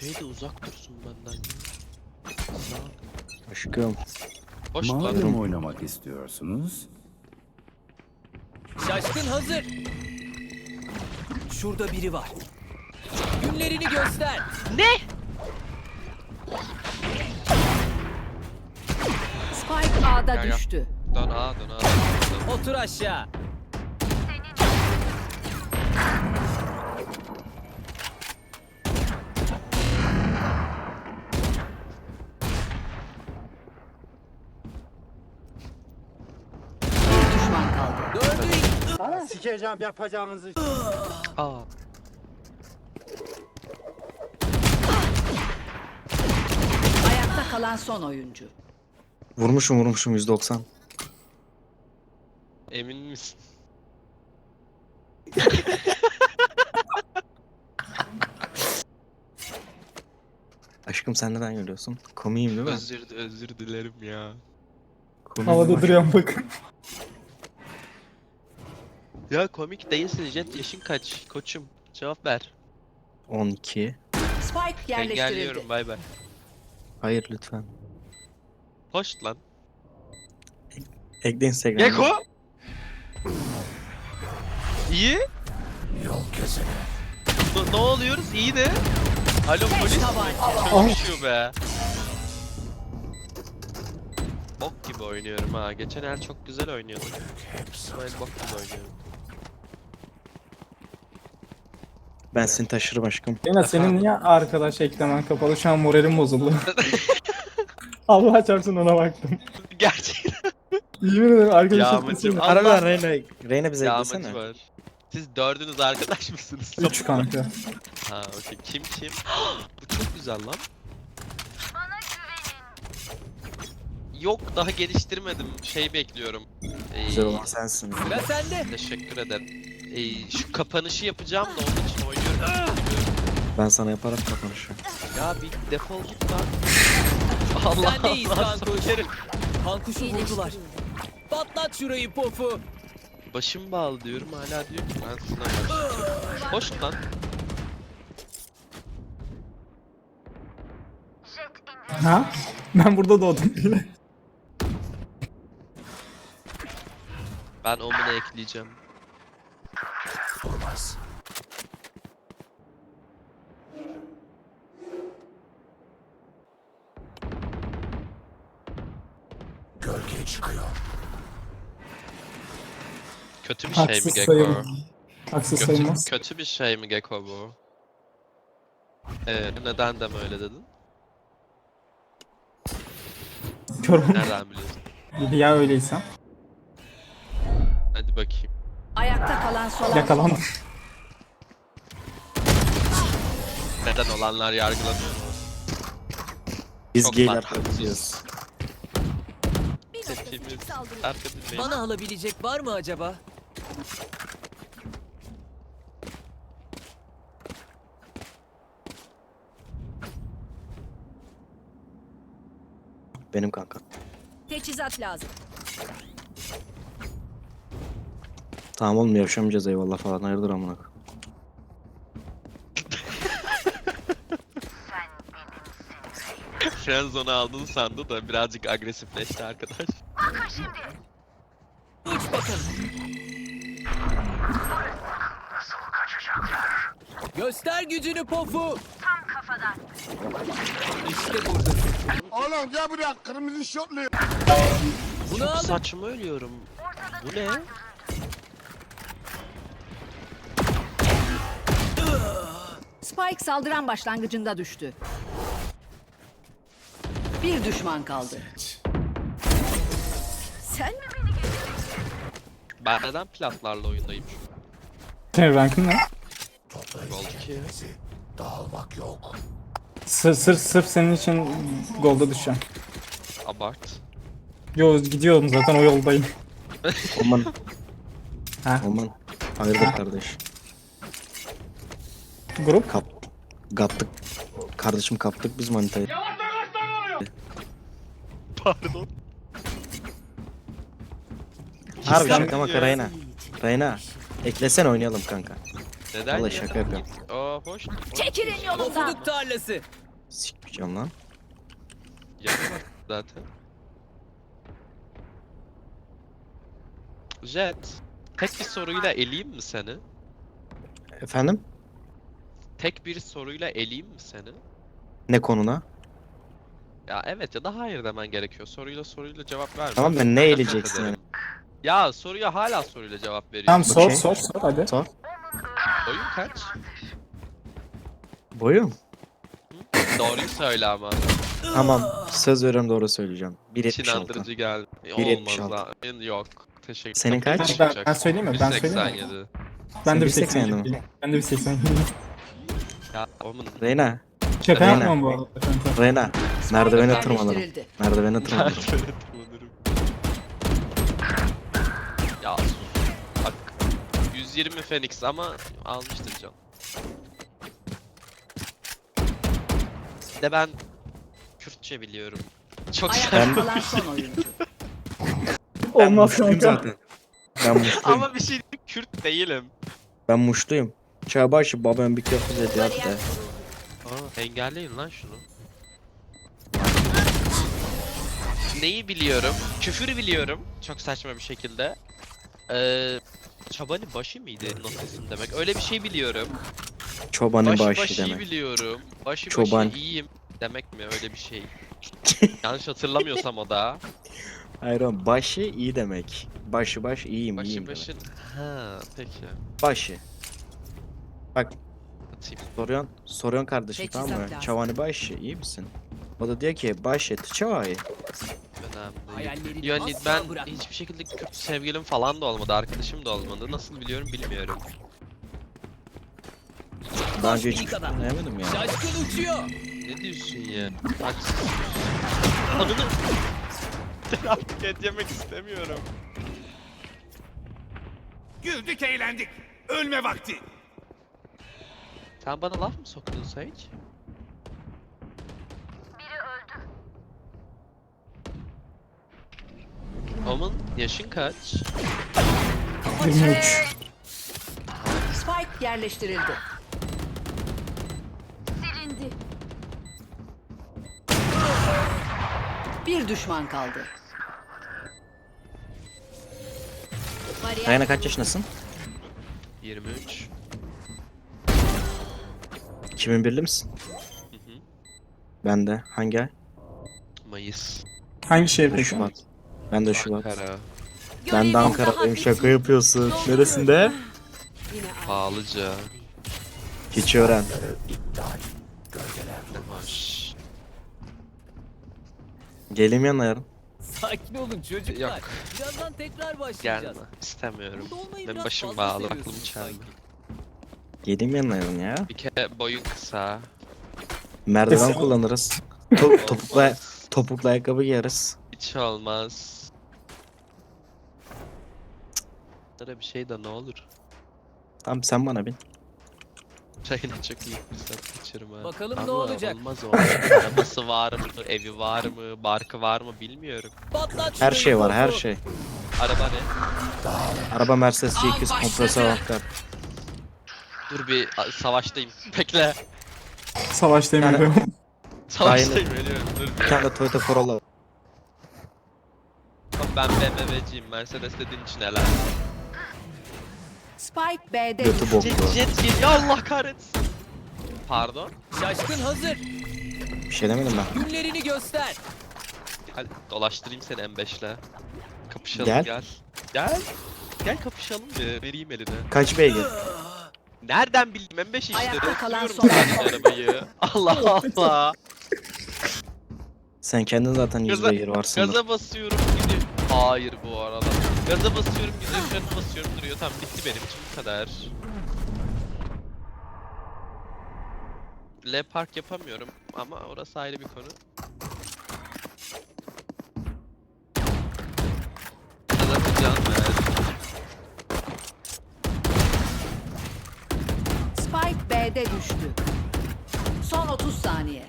De uzak dursun benden. ya. Sağ. Aşkım. Hoş. Madem oynamak istiyorsunuz, Şaşkın hazır. Şurada biri var. Günlerini göster. Ne? Spike A'da Ya, ya. düştü. Dön ağa dön ağa. Otur aşağı. Bir düşman kaldı. Dördü. Sikeceğim yapacağınızı. Aa. Ayakta kalan son oyuncu. Vurmuşum vurmuşum 190. Emin misin? Aşkım sen neden gülüyorsun? Komiyim değil mi? Özür özür dilerim ya. Komiyim Havada ama- duruyorum bakın. Ya komik değilsin Jet yaşın kaç? Koçum cevap ver. 12. Spike Ben yerleştirildi. geliyorum bay bay. Hayır lütfen. Hoş lan. Ekle Instagram'a. Geko! İyi. Ne, ne oluyoruz? İyi de. Alo polis. tabanca. Çalışıyor be. Bok gibi oynuyorum ha. Geçen el çok güzel oynuyordum. Bu el bok gibi oynuyorum. Ben seni taşırım aşkım. Yine senin niye arkadaş eklemen kapalı? Şu an moralim bozuldu. Allah çarpsın ona baktım. Gerçekten Yemin ederim arkadaş Yağmacım. eklesin. Allah- Ara ver Reyna. Reyna bize yağmacı eklesene. var. Siz dördünüz arkadaş mısınız? 3 kanka. Ha okey. Kim kim? Bu çok güzel lan. Yok daha geliştirmedim. Şey bekliyorum. Ee, Güzel olan sensin. Sıra sende. Teşekkür ederim. Ee, şu kapanışı yapacağım da onun için. Ben sana yaparım kapanışı. ya bir defol git lan. Allah Sendeyiz Allah kankuş. sokerim. Kankuşu vurdular. Patlat şurayı pofu. Başım bağlı diyorum hala diyor ki ben sana başlayacağım. Hoş lan. Ha? Ben burada doğdum. Ben omuna ekleyeceğim. Kötü bir şey mi Haksız Gecko? sayılmaz. Haksız Kötü, sayılmaz. kötü bir şey mi Gecko bu? Ee, neden de öyle dedin? Yorum. Nereden biliyorsun? Ya öyleyse. Hadi bakayım. Ayakta kalan son Yakalandım. Neden olanlar yargılanıyor? Biz Çok geyler farklı. haklıyız. Fark edilmeyin. Bana alabilecek var mı acaba? Benim kanka. Teçhizat lazım. Tamam oğlum yaşamayacağız eyvallah falan. Hayırdır amına. koyayım. Friendzone'u aldın sandı da birazcık agresifleşti arkadaş. Uç bakalım. Göster gücünü pofu. Tam kafadan. İşte burada. Oğlum gel buraya kırmızı şortlu. Bunu Çok saçma ölüyorum. Bu ne? Spike saldıran başlangıcında düştü. Bir düşman kaldı. Sen mi beni Ben neden platlarla oyundayım şu Senin rankın ne? an? Oldu ki. Sır, sırf, sırf senin için golda düşeceğim. Abart. Yo gidiyorum zaten o yoldayım. Aman. Ha? Aman. Hayırdır kardeş. Grup. Kap. Kaptık. Kardeşim kaptık biz manitayı. Pardon. Harbi Sen- şaka maka Reyna. Reyna. Eklesene oynayalım kanka. Neden Vallahi şaka yapıyorum. Oo o hoş. Çekilin yolundan. Pofuduk tarlası. Sikmeyeceğim lan. Yapamaz zaten. Jet. Tek bir soruyla eleyeyim mi seni? Efendim? Tek bir soruyla eleyeyim mi seni? Ne konuna? Ya evet ya da hayır demen gerekiyor. Soruyla soruyla cevap verme. Tamam ben ne eleyeceksin yani? Ya soruya hala soruyla cevap veriyorsun. Tamam sor Okey. sor sor hadi. Sor. Oyun kaç? Boyum. Doğruyu söyle ama. Tamam. Söz veriyorum doğru söyleyeceğim. İç 1.76. inandırıcı geldi. 1.76. Olmaz lan. Yok. Teşekkür Senin kaç? Ben- ben söyleyeyim mi? Ben söyleyeyim mi? 187. Ben de bir Sen 80 1.87 mi? Ben de bir 80 Ya oğlum. Reyna. Şaka yapmam bu arada. Reyna. Merdivene tırmanırım. Yerleştirildi. Merdivene tırmanırım. 120 Phoenix ama almıştır can. De ben Kürtçe biliyorum. Çok Ayakta kalan son oyuncu. Ben Olmaz muşluyum kanka. zaten. Ben muşluyum. ama bir şey diyeyim, Kürt değilim. Ben muşluyum. Çağbaşı babam bir dedi Bariyer hatta. kuruldu. Aa, engelleyin lan şunu. Neyi biliyorum? Küfür biliyorum. Çok saçma bir şekilde. Ee, çabani başı mıydı nasılsın demek. Öyle bir şey biliyorum. Çobanın Başı başı başı demek. biliyorum. Başı Çoban. başı iyiyim demek mi öyle bir şey. Yanlış hatırlamıyorsam o da. Hayır oğlum başı iyi demek. Başı baş iyiyim Başı iyiyim başı... demek. Ha peki. Başı. Bak Atayım. soruyorsun, soruyorsun kardeşim Teçhizat tamam mı? lazım. Çavani başı iyi misin? O da diyor ki başı çavayı. Önemli. Hayallerini Yani asla ben bırakma. hiçbir şekilde Kürt sevgilim falan da olmadı, arkadaşım da olmadı. Nasıl biliyorum bilmiyorum. Daha önce hiç adam. denemedim ya. Şaşkın uçuyor. Ne diyorsun ya? Aç. Anını... Et yemek istemiyorum. Güldük eğlendik. Ölme vakti. Sen bana laf mı soktun Sage? Omun yaşın kaç? 23. Spike yerleştirildi. Bir düşman kaldı. Reyna kaç yaşındasın? 23. 2001'li misin? Hı hı. Ben de. Hangi ay? Mayıs. Hangi şehir Ben peki? Şubat. Ben de Şubat. Ankara. Ben de Ankara'dayım. Şaka yapıyorsun. Neresinde? Pahalıca. Hiç öğren. Hoş. Geleyim yanına yarın. Sakin olun çocuklar. Yok. Birazdan tekrar Gelme. başlayacağız. İstemiyorum. Burada olmayı Benim biraz başım fazla bağlı, seviyorsun aklım çelme. sanki. Geleyim yanına yarın ya. Bir kere boyun kısa. Merdiven kullanırız. To topukla, Olmaz. topuklu ayakkabı giyeriz. Hiç olmaz. Böyle bir şey de ne olur. Tamam sen bana bin. Çayına çok iyi fırsat ha. Bakalım ne olacak? Olmaz o. Arabası var mı, evi var mı, barkı var mı bilmiyorum. Patlat Her şey var her şey. Araba ne? Araba Mercedes C200 kompresör aktar. Dur bir a- savaştayım. Bekle. Savaş demiyorum. Savaştayım ölüyorum. Dur Bir tane de Toyota Corolla. var. Ben BMW'ciyim. Mercedes dediğin için helal. Spike B'de Götü boklu. Jet, jet geliyor Allah kahretsin. Pardon. Şaşkın hazır. Bir şey demedim ben. Günlerini göster. Hadi dolaştırayım seni M5'le. Kapışalım Gel. gel. Gel. Gel kapışalım bir. Vereyim eline. Kaç beygir? Nereden bildim M5 işte. Ayakta kalan Sürüyorum son zaten arabayı. Allah Allah. Sen kendin zaten 100 Gaza- beygir varsın. Gaza basıyorum gidiyor. Hayır bu arada. Gaza basıyorum gidiyor. Frene basıyorum duruyor. Tamam bitti benim için bu kadar. L park yapamıyorum ama orası ayrı bir konu. Gaza can ver. Spike B'de düştü. Son 30 saniye.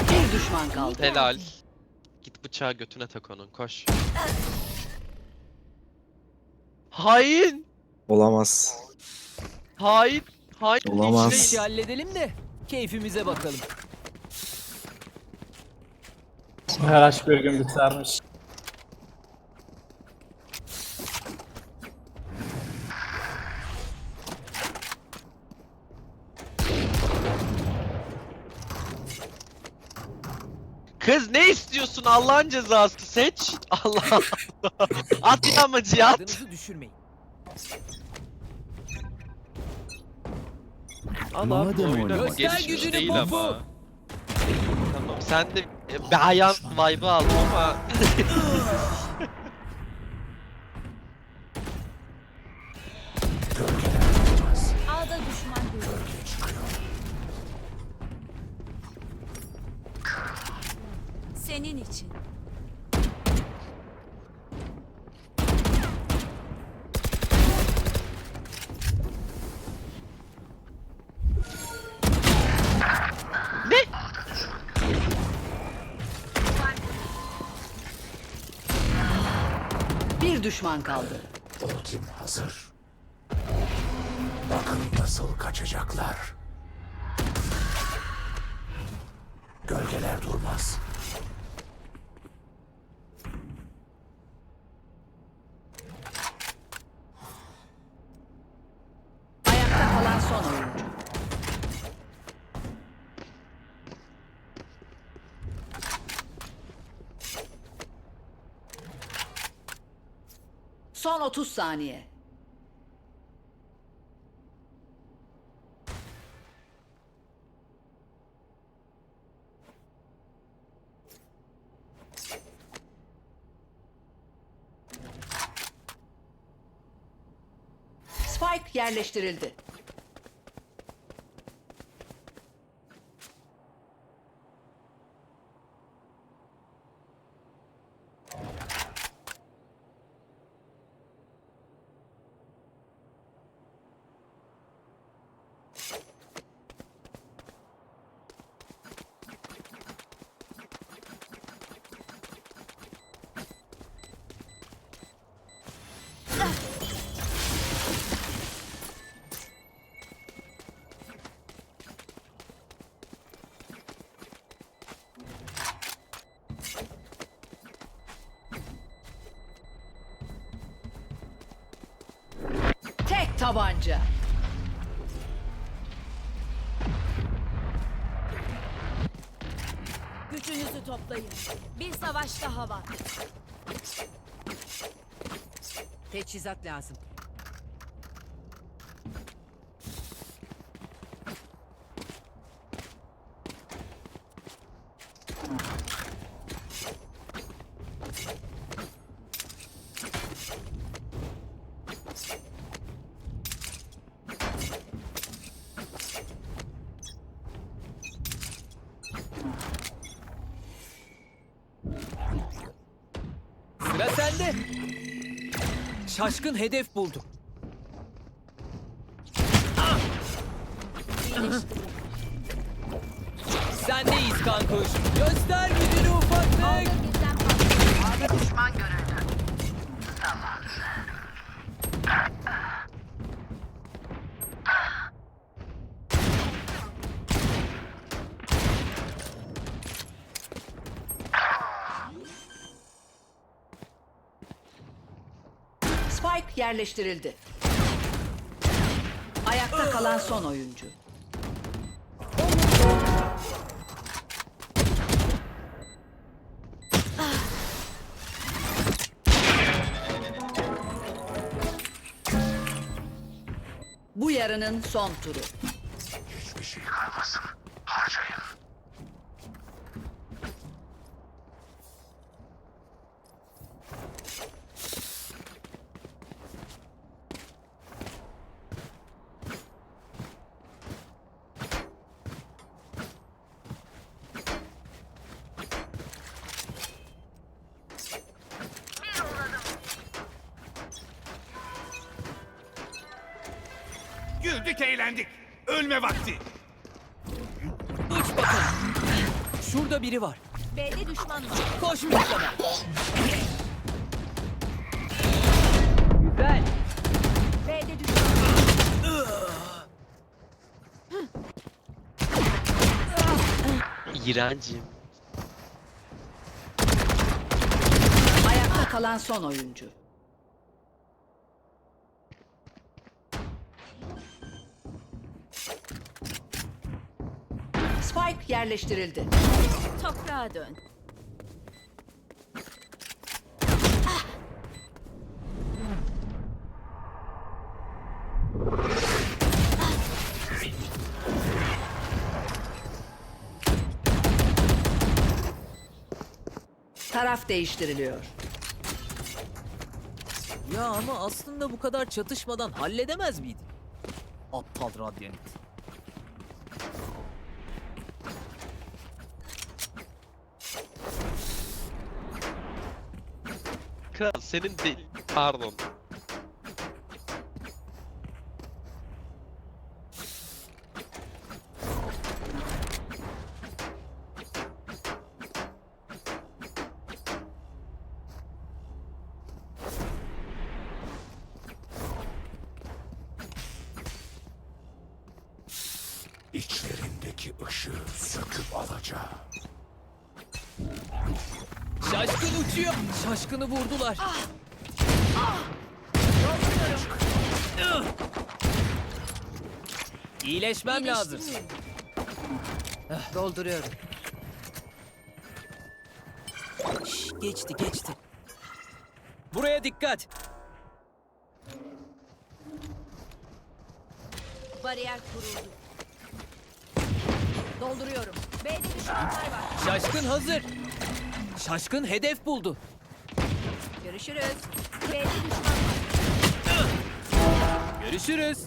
Bir düşman kaldı. Helal. Bıçağı götüne tak onun koş. Hain! Olamaz. Hain. Hain. Olamaz. İşi halledelim de keyfimize bakalım. Her aşk bir gün bitermiş. Kız ne istiyorsun Allah'ın cezası seç. Allah Allah. At yağmacıyı at. Adınızı düşürmeyin. Al Madem oynamak Göster gücünü popu. ama. Tamam sen de beyan vibe'ı aldın ama. düşman kaldı. Ultim hazır. Bakın nasıl kaçacaklar. Gölgeler durmaz. Ayakta kalan son oyuncu. Son 30 saniye. Spike yerleştirildi. Tek tabanca. Gücünüzü toplayın. Bir savaş daha var. Teçhizat lazım. Sıra sende. Şaşkın hedef buldu. Sendeyiz kankuş. Göster gücünü ufaklık. Ağda birden fazla. Spike yerleştirildi. Ayakta kalan son oyuncu. Bu yarının son turu. Güldük eğlendik. Ölme vakti. Uç bakalım. Şurada biri var. B'de düşman var. Koş Mustafa. Güzel. B'de düşman İğrencim. Ayakta kalan son oyuncu. Yerleştirildi. Toprağa dön. Taraf değiştiriliyor. Ya ama aslında bu kadar çatışmadan halledemez miydik? Aptal Radiant. Kral senin de... Pardon. İçlerindeki ışığı söküp alacağım. Şaşkın uçuyor. Şaşkını vurdular. İyileşmem lazım. Dolduruyorum. Şş, geçti geçti. Buraya dikkat. Bariyer kuruldu. Dolduruyorum. B'de düşmanlar var. Şaşkın hazır. Şaşkın hedef buldu. Görüşürüz. B'de düşman. Görüşürüz.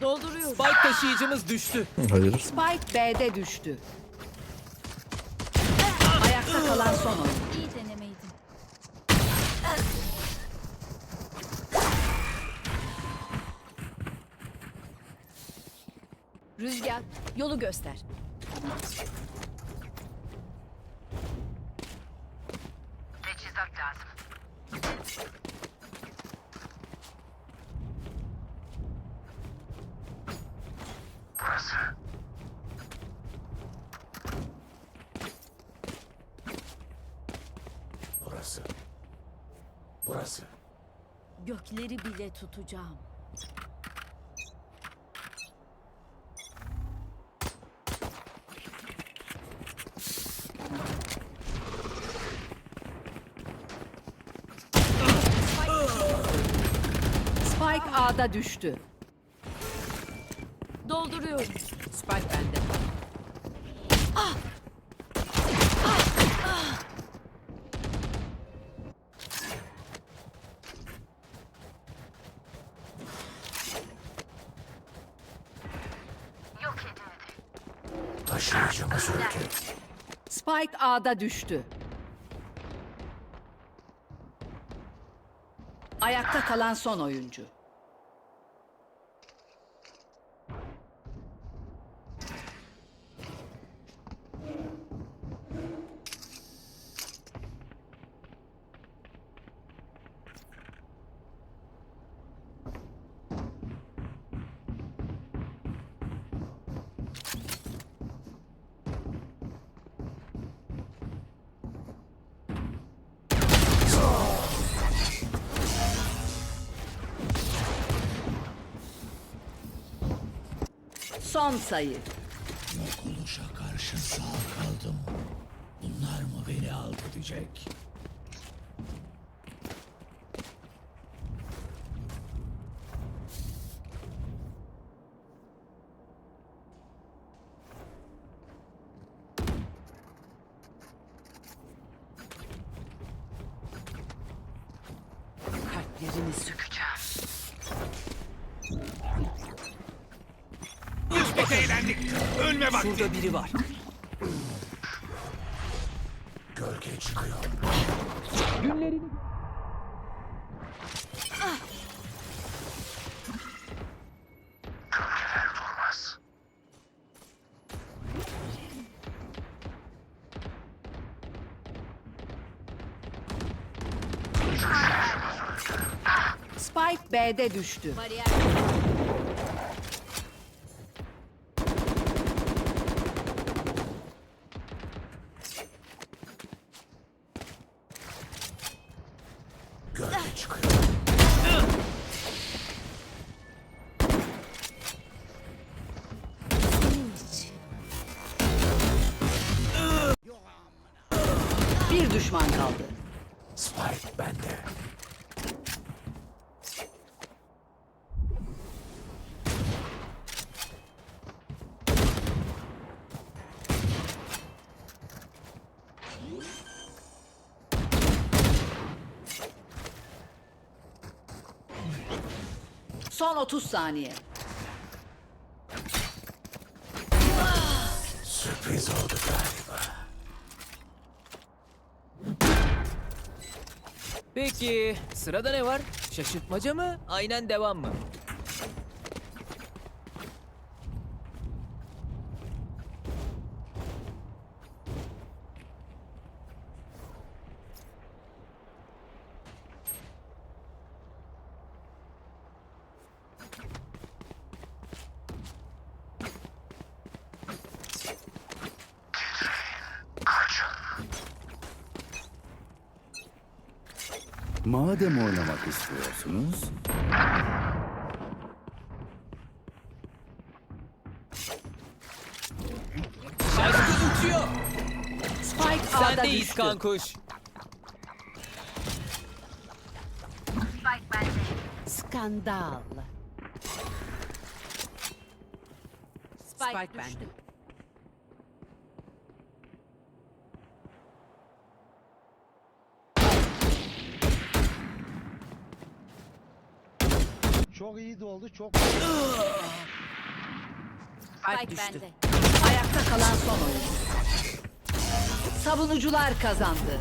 Dolduruyorum. Spike taşıyıcımız düştü. Spike B'de düştü. Ayakta kalan son. İyi denemeydi. Rüzgar, yolu göster. Gökleri bile tutacağım. Spike A'da düştü. Dolduruyorum. Spike bende. Taşıyıcımız öldü. Spike A'da düştü. Ayakta kalan son oyuncu. Son sayı. Oluşa karşı sağ kaldım. Bunlar mı beni alt edecek? Çok eğlendik. Ölme vakti. Şurada biri var. Gölge çıkıyor. Spike B'de düştü. Bariyer. Düşman kaldı. Spike bende. Son 30 saniye. Peki sırada ne var? Şaşırtmaca mı? Aynen devam mı? Madem oynamak istiyorsunuz, Şaşkın uçuyor. Spike A'da Sendeyiz düştü. kankuş. Skandal. Spike, Spike düştü. bende. Çok iyi de oldu, çok Spike düştü. bende. Ayakta kalan son oyuncu. Savunucular kazandı.